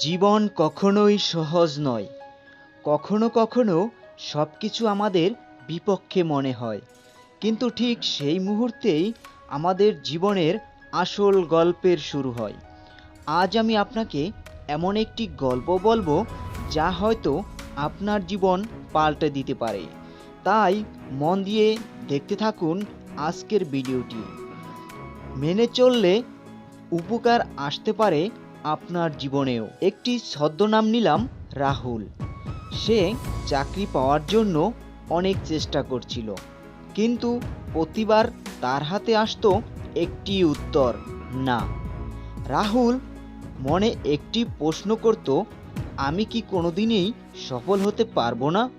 জীবন কখনোই সহজ নয়। কখনো কখনো সব কিছু আমাদের বিপক্ষে মনে হয়। কিন্তু ঠিক সেই মুহূর্তেই আমাদের জীবনের আসল গল্পের শুরু হয়। আজ আমি আপনাকে এমন একটি গল্প বলব যা হয়তো আপনার জীবন পাল্টে দিতে পারে। তাই মন দিয়ে দেখতে থাকুন আজকের ভিডিওটি। মেনে চললে উপকার আসতে পারে আপনার জীবনেও। একটি ছদ্মনাম নিলাম রাহুল। সে চাকরি পাওয়ার জন্য অনেক চেষ্টা করছিল, কিন্তু প্রতিবার তার হাতে আসতো একটি উত্তর, না। রাহুল মনে একটি প্রশ্ন করত, আমি কি কোনোদিনই সফল হতে পারব না?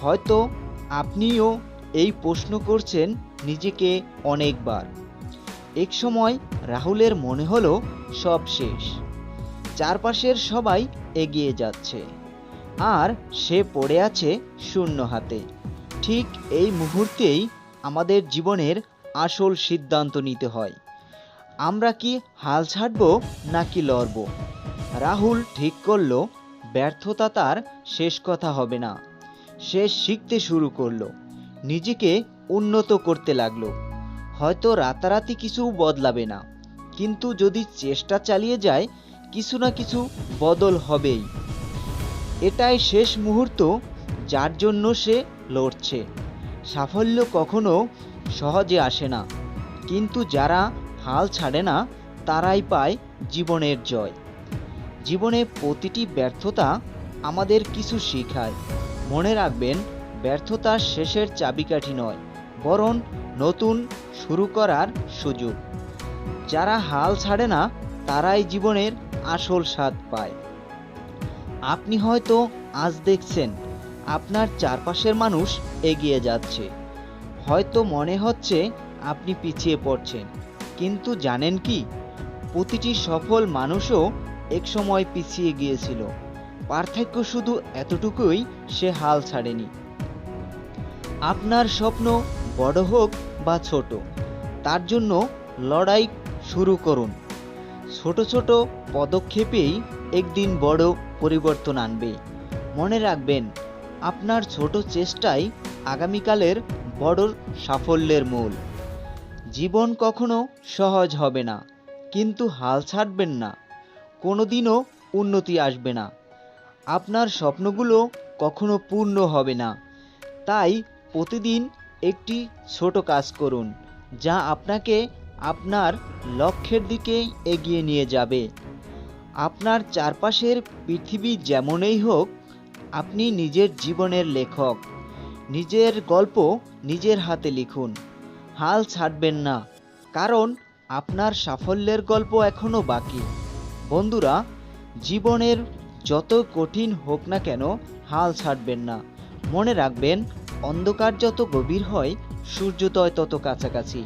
হয়তো আপনিও এই প্রশ্ন করছেন নিজেকে অনেকবার। এক সময় রাহুলের মনে হলো সব শেষ। চারপাশের সবাই এগিয়ে যাচ্ছে। আর সে পড়ে আছে শূন্য হাতে। ঠিক এই মুহূর্তেই আমাদের জীবনের আসল সিদ্ধান্ত নিতে হয়। আমরা কি হাল ছাড়ব নাকি লড়ব? রাহুল ঠিক করল, ব্যর্থতা তার শেষ কথা হবে না। সে শিখতে শুরু করল, নিজেকে উন্নত করতে লাগল। হয়তো রাতারাতি কিছু বদলাবে না। কিন্তু যদি চেষ্টা চালিয়ে যায়, কিছু না কিছু বদল হবেই। এটাই শেষ মুহূর্ত যার জন্য সে লড়ছে। সাফল্য কখনো সহজে আসে না। কিন্তু যারা হাল ছাড়ে না, তারাই পায় জীবনের জয়। জীবনে প্রতিটি ব্যর্থতা আমাদের কিছু শেখায়। মনে রাখবেন, ব্যর্থতা শেষের চাবিকাঠি নয়, বরং নতুন শুরু করার সুযোগ। যারা হাল ছাড়ে না, তারাই জীবনের আসল স্বাদ পায়। আপনি হয়তো আজ দেখছেন, আপনার চারপাশের মানুষ এগিয়ে যাচ্ছে। হয়তো মনে হচ্ছে আপনি পিছিয়ে পড়ছেন, কিন্তু জানেন কি? প্রতিটি সফল মানুষও একসময় পিছিয়ে গিয়েছিল। পার্থক্য শুধু এতটুকুই, সে হাল ছাড়েনি। আপনার স্বপ্ন বড় হোক বা ছোট, তার জন্য লড়াই শুরু করুন। ছোট ছোট পদক্ষেপেই একদিন বড় পরিবর্তন আনবে। মনে রাখবেন, আপনার ছোট চেষ্টাই আগামীকালের বড় সাফল্যের মূল। জীবন কখনো সহজ হবে না, কিন্তু হাল ছাড়বেন না, কোনোদিনও উন্নতি আসবে না। আপনার স্বপ্নগুলো কখনো পূর্ণ হবে না। তাই প্রতিদিন একটি ছোট কাজ করুন, যা আপনাকে আপনার লক্ষ্যের দিকে এগিয়ে নিয়ে যাবে। আপনার চারপাশের পৃথিবী যেমনই হোক, আপনি নিজের জীবনের লেখক। নিজের গল্প নিজের হাতে লিখুন। হাল ছাড়বেন না, কারণ আপনার সাফল্যের গল্প এখনও বাকি। বন্ধুরা, জীবনের যত কঠিন হোক না কেন হাল ছাড়বেন না। মনে রাখবেন, অন্ধকার যত গভীর হয়, সূর্যোদয় তত কাছাকাছি।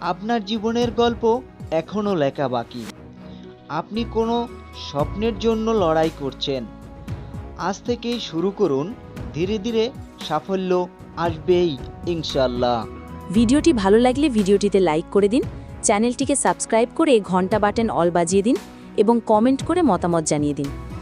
আপনার জীবনের গল্প এখনও লেখা বাকি। আপনি কোনো স্বপ্নের জন্য লড়াই করছেন। আজ থেকেই শুরু করুন, ধীরে ধীরে সাফল্য আসবেই ইনশাল্লাহ ভিডিওটি ভালো লাগলে ভিডিওটিতে লাইক করে দিন, চ্যানেলটিকে সাবস্ক্রাইব করে ঘণ্টা বাটন অল বাজিয়ে দিন এবং কমেন্ট করে মতামত জানিয়ে দিন।